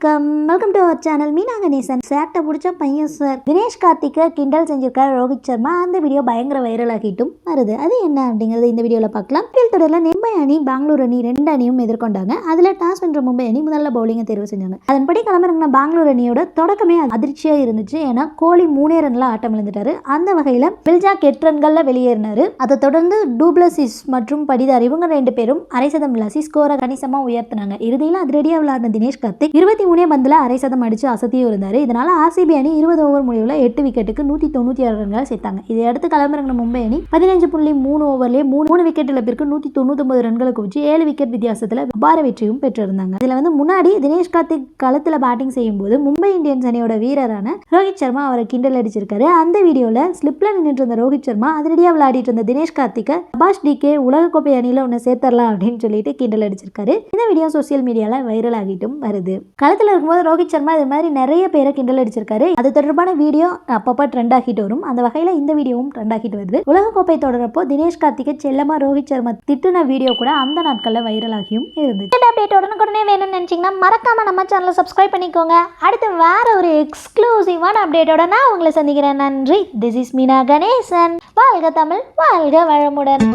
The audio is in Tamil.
வணக்கம். Welcome to our channel Meena Ganesan சேட்டை பிடிச்ச பையன் சார் தினேஷ் கார்த்திக்க கிண்டல் செஞ்சிருக்காரு ரோஹித் சர்மா. அந்த வீடியோ பயங்கர வைரல் ஆகிட்டும் வருது. அது என்ன அப்படிங்கறது இந்த வீடியோவில் பார்க்கலாம். ஐபிஎல் தொடரில் நெம்பை அணி பெங்களூர் அணி ரெண்டு அணியும் எதிர்கொண்டாங்க. அதில் டாஸ் வென்ற மும்பை அணி முதல்ல பவுலிங்கை தேர்வு செஞ்சாங்க. அதன்படி கிளம்புறங்கின பெங்களூர் அணியோட தொடக்கமே அதிர்ச்சியாக இருந்துச்சு. ஏன்னா கோலி மூணே ரன்ல ஆட்டம் இழந்துட்டாரு. அந்த வகையில் பில்ஜாக் எட்டு ரன்களில் வெளியேறினாரு. அதை தொடர்ந்து டூப்ளசிஸ் மற்றும் படிதார் இவங்க ரெண்டு பேரும் அரை சதம் ஸ்கோரை கணிசமாக உயர்த்தினாங்க. இறுதியில் அதிரடியாக விளையாடின தினேஷ் கார்த்திக் இருபத்தி இவனே பந்தில் அரை சதம் அடிச்சு அசத்தியும் இருந்தார். இதனால் ஆர்சிபி அணி இருபது ஓவர் முடிவில் எட்டு விக்கெட்டுக்கு நூற்றி தொண்ணூற்றி ஆறு ரன்கள் சேர்த்தாங்க. இதை அடுத்து களமிறங்கின மும்பை அணி பதினஞ்சு புள்ளி மூணு ஓவர்லேயே மூணு மூணு விக்கெட் இழப்பிற்கு நூற்றி தொண்ணூத்தொம்பது ரன்களை குவிச்சு ஏழு விக்கெட் வித்தியாசத்தில் அபார வெற்றியும் பெற்றிருந்தாங்க. இதில் வந்து முன்னாடி தினேஷ் கார்த்திக் களத்தில் பேட்டிங் செய்யும்போது மும்பை இந்தியன்ஸ் அணியோட வீரரான ரோஹித் சர்மா அவரை கிண்டல் அடிச்சிருக்காரு. அந்த வீடியோவில் ஸ்லிப்ல நின்றுட்டு இருந்த ரோஹித் சர்மா அதிரடியாக விளையாடிட்டு இருந்த தினேஷ் கார்த்திகை அபாஷ் டிகே உலகக்கோப்பை அணியில் ஒன்று சேர்த்தரலாம் அப்படின்னு சொல்லிட்டு கிண்டல் அடிச்சிருக்காரு. இந்த வீடியோ சோசியல் மீடியாவில் வைரல் ஆகிட்டும் வருது. களத்தில் இருக்கும்போது ரோஹித் சர்மா இது மாதிரி நிறைய பேரை கிண்டல் அடிச்சிருக்காரு. அது தொடர்பான வீடியோ அப்பப்போ ட்ரெண்ட் ஆகிட்டு வரும். அந்த வகையில் இந்த வீடியோவும் ட்ரெண்ட் ஆகிட்டு வருது. உலகக்கோப்பை தொடரப்போ தினேஷ் கார்த்திகை செல்லமா ரோஹித் சர்மா திட்டுன வீடியோ கூட அந்த நாட்களில் வைரல் ஆகியும் இருந்துச்சு இந்த அப்டேட் உடனுக்குடனே வேணும்னு நினச்சிங்கன்னா மறக்காம நம்ம சேனலை சப்ஸ்கிரைப் பண்ணிக்கோங்க. அடுத்து வேற ஒரு எக்ஸ்க்ளூசிவான அப்டேட்டோட நான் உங்களை சந்திக்கிறேன். நன்றி. This is Meena Ganesan. வாழ்க தமிழ் வாழ்க வளமுடன்.